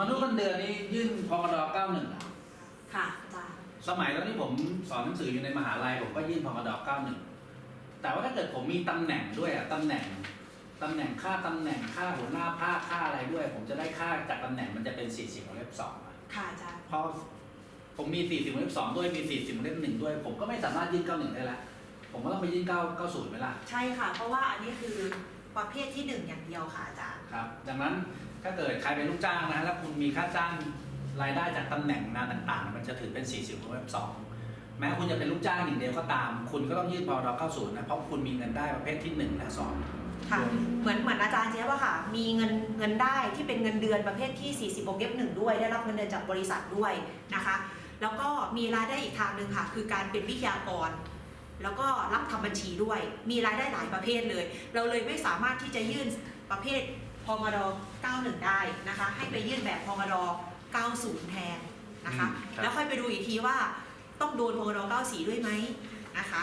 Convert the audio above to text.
มนุษย์เงินเดือนนี่ยื่นพกด91อะค่ะอาจารย์สมัยตอนที่ผมสอนหนังสืออยู่ในมหาลัยผมก็ยื่นพกด91แต่ว่าถ้าเกิดผมมีตำแหน่งด้วยอะตำแหน่งตำแหน่งค่าตำแหน่งค่าหัวหน้าภาคค่าอะไรด้วย ผมจะได้ค่าจากตำแหน่งมันจะเป็น 40วงเล็บ2อะ ค่ะอาจารย์เพราะผมมี 40วงเล็บ2ด้วยมี 40วงเล็บ1ด้วย ผมก็ไม่สามารถยื่น91ได้ละผมก็ต้องไปยื่น9 90ไหมล่ะใช่ค่ะ เพราะว่าอันนี้คือ ประเภทที่หนึ่งอย่างเดียวค่ะอาจารย์ ครับดังนั้นถ้าเกิดใครเป็นลูกจ้างนะแล้วคุณมีค่าจ้างรายได้จากตำแหน่งงานต่างๆ มันจะถือเป็น 40วงเล็บ2แม้คุณจะเป็นลูกจ้างอย่างเดียวก็ตาม คุณก็ต้องยื่นพร90นะเพราะคุณมีเงินได้ประเภทที่ 1 และ2ค่ะ เหมือนเหมือนอาจารย์เจ๊ยบอะค่ะ มีเงินเงินได้ที่เป็นเงินเดือนประเภทที่ 40วงเล็บหนึ่งด้วย ได้รับเงินเดือนจากบริษัทด้วยนะคะ แล้วก็มีรายได้อีกทางหนึ่งค่ะ คือการเป็นวิทยากร แล้วก็รับทำบัญชีด้วย มีรายได้หลายประเภทเลย เราเลยไม่สามารถที่จะยื่นประเภทพมด91 ได้นะคะ ให้ไปยื่นแบบพมด90 แทนนะคะอืมครับแล้วค่อยไปดูอีกทีว่าต้องโดนพมด94 ด้วยไหมนะคะ